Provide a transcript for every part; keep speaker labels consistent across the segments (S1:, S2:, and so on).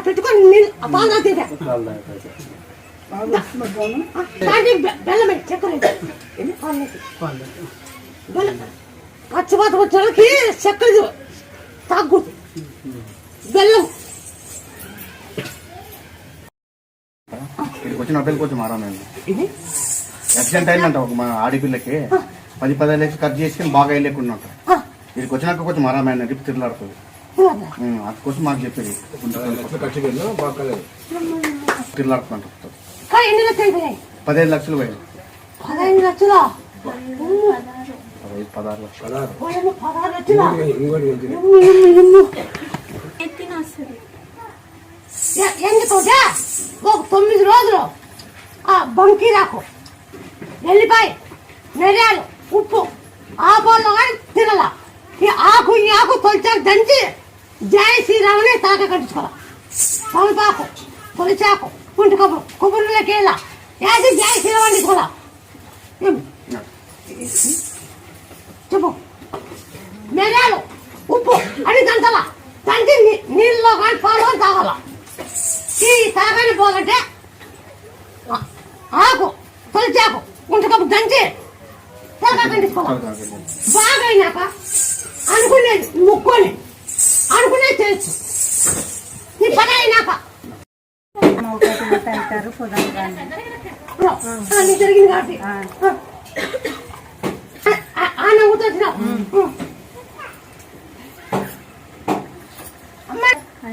S1: అది పెట్టుకొని నీళ్ళు ఆ పాలు తాగుతుంటే దాంట్లో బె- బెల్లం వేయి, చక్కెర? బెల్లం పచ్చిపాత వచ్చేళ్ళకి చక్కెర తాగకూడదు. బెల్లం.
S2: ఇక్కడికి వచ్చిన అబ్బాయిలు కొంచెం ఆరామైంది
S1: ఇది?
S2: యాక్సిడెంట్ అయిందంట ఒక మా ఆడపిల్లకి. పది పదిహేను లక్షలు ఖర్చు చేసుకుని బాగా
S1: ఆ,
S2: ఇక్కడికి వచ్చినాక కొంచెం ఆరామైంది రిప్ తిరలాడుతుంది
S1: ఇవ్వండి.
S2: అందుకోసం మాకు చెప్పేది.
S1: అయిపోయాయి
S2: పదిహేను లక్షలు పోయాయి
S1: పదహైదు లక్షలా?
S2: పదహారు లక్షలు.
S3: పదహారు.
S1: లక్షలా? ఒక తొమ్మిది రోజులు. ఆ బంకీరాకు ఎల్లిపాయ మిరియాలు ఉప్పు. ఆ పాలలో కానీ తినాల. ఈ ఆకు ఈ ఆకు తొలిచాకు దంచి జయ శ్రీరాముని తాక కట్టించుకోవాలి తొలిపాకు తొలిచాకు కుంటి కొబ్బరి కొబ్బరిలోకి వెళ్ళా యాది జయ శ్రీరాముని ఏం? చెప్పు. మిరియాలు ఉప్పు అని దంచి నీ- నీళ్ళలో కానీ పాలు తాగాల. ఈ తాగని పోగంటే ఆకు తొలిచాకు గుంటకప్పు దంచి తలకాకండి బాగా అయినాక అనుకునేది ముక్కొని. అనుకునేది తెలుసు. నీ పని అయినాక.
S4: అంటారు
S1: జరిగింది కాబట్టి.
S4: ఆ.
S1: ఆ, ఆ నవ్వుతూ వచ్చినావు అమ్మ, ఆ,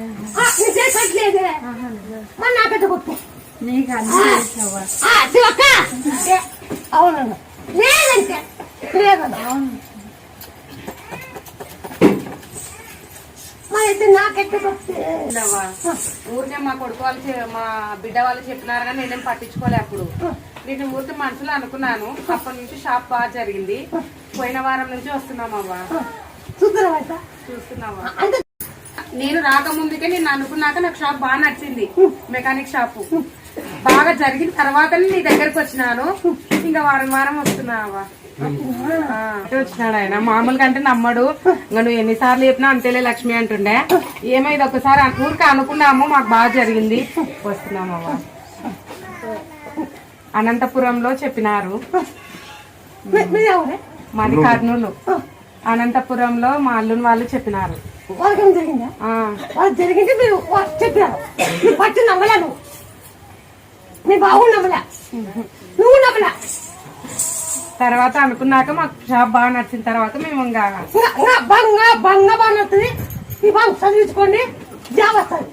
S1: నీ చేసి కట్టలేదే మరి నా పెద్ద కొట్టు.
S4: నీకు అన్ని చేసావా
S1: ఆ, శివక్క ఏ, అవునన్నా లేదంటే. లేదన్నా మా అయితే నాకెట్టు కొట్టే
S5: ఉండవా? ఊరికే మా కొడుకు వాళ్ళు మా బిడ్డ వాళ్ళు చెప్పినారు కానీ నేనేం పట్టించుకోలే అప్పుడు. నేను ఊరికి మనసులో అనుకున్నాను. అప్పటి నుంచి షాప్ బాగా జరిగింది. పోయిన వారం నుంచి
S1: అయితే?
S5: చూస్తున్నావా? నేను రాకముందుకే నేను అనుకున్నాక నాకు షాప్ బాగా నచ్చింది. Mechanic shop. బాగా జరిగిన తర్వాతనే నీ దగ్గరకు వచ్చినాను. ఇంకా వారం వారం వస్తున్నావా? వచ్చినాడు ఆయన. మామూలుగా అంటే నమ్మడు. ఇంకా నువ్వు ఎన్నిసార్లు చెప్పినా అంతేలే లక్ష్మి అంటుండే. ఏమో ఇది ఒకసారి ఊరికే అనుకున్నాము మాకు బాగా జరిగింది. వస్తున్నామవ్వా అనంతపురంలో చెప్పినారు.
S1: మీ-
S5: మాది కర్నూలు అనంతపురంలో మా అల్లుని వాళ్ళు చెప్పినారు.
S1: వాళ్ళకి జరిగిందా? వాళ్ళు మీరు పట్టి నమ్మలే నువ్వు. నీ బావు నమ్మలే. నువ్వు నమ్మలే.
S5: తర్వాత అనుకున్నాక మాకు షాప్ బాగా నచ్చిన తర్వాత మేము ఇంకా
S1: ఇంకా ఇంకా బంగ బంగ బాగా నచ్చింది ఈ బాగా చదివించుకోండి. జాబ్ వస్తుంది